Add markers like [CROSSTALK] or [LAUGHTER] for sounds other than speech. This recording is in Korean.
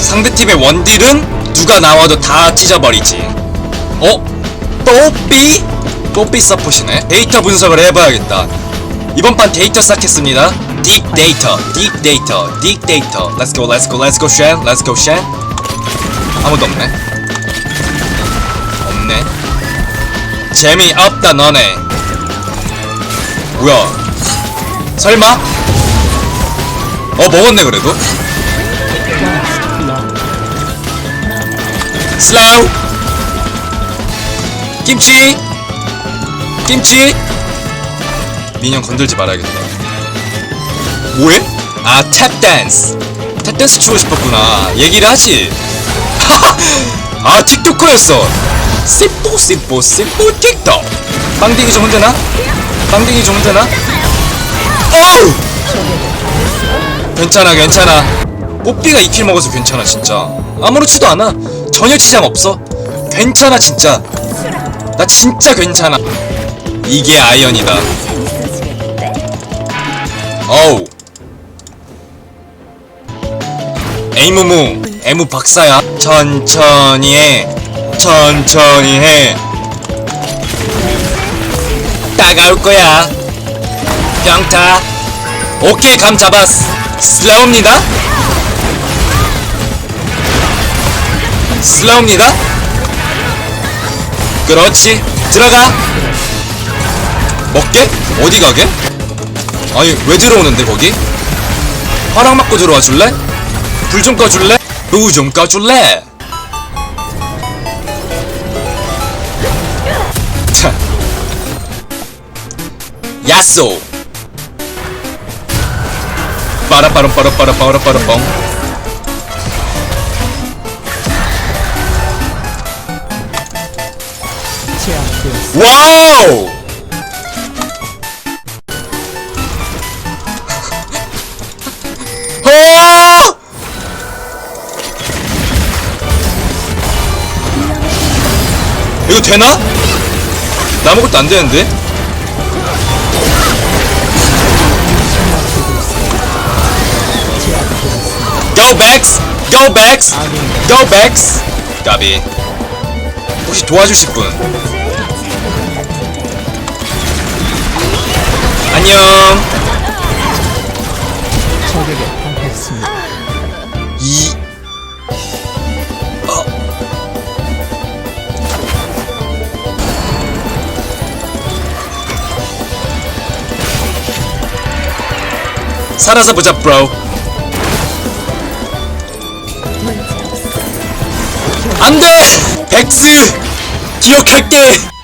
상대팀의 원딜은 누가 나와도 다 찢어버리지. 어? 뽀삐? 뽀삐 서폿이네. 데이터 분석을 해봐야겠다. 이번 판 데이터 쌓겠습니다. 딕 데이터 딕 데이터 딕 데이터 Let's go let's go let's 쉔 Let's 쉔 아무도 없네. 없네. 재미없다 너네. 뭐야? 설마? 어 먹었네 그래도 슬라우. 김치. 김치. 민영 건들지 말아야겠다. 뭐해? 아 탭댄스 탭댄스 추고 싶었구나. 얘기를 하지. [LAUGHS] 아 틱토커였어. Simple simple simple 틱톡. 빵댕이 좀 흔드나? 빵댕이 좀 흔드나? 어우! 괜찮아 괜찮아. 뽀삐가 2킬 먹어서 괜찮아 진짜. 아무렇지도 않아 전혀 지장 없어? 괜찮아 진짜. 나 진짜 괜찮아. 이게 아이언이다. 어우. 에이무무 에무 박사야. 천천히 해. 천천히 해. 따가울 거야. 평타. 오케이 감 잡았어 슬라우입니다 슬라우입니다 그렇지 들어가 먹게? 어디 가게? 아니 왜 들어오는데 거기? 화랑 맞고 들어와 줄래? 불 좀 꺼줄래? 불좀 꺼줄래? 자. 야쏘 빠라빠름 빠라빠라 빠라빠라뻥 와우! 어! 이거 되나? 나 아무것도 안 되는데? Backs! Go backs! 까비 혹시 도와주실 분? 안녕. 이 어. 살아서 보자 브로 안 돼! 백스! 기억할게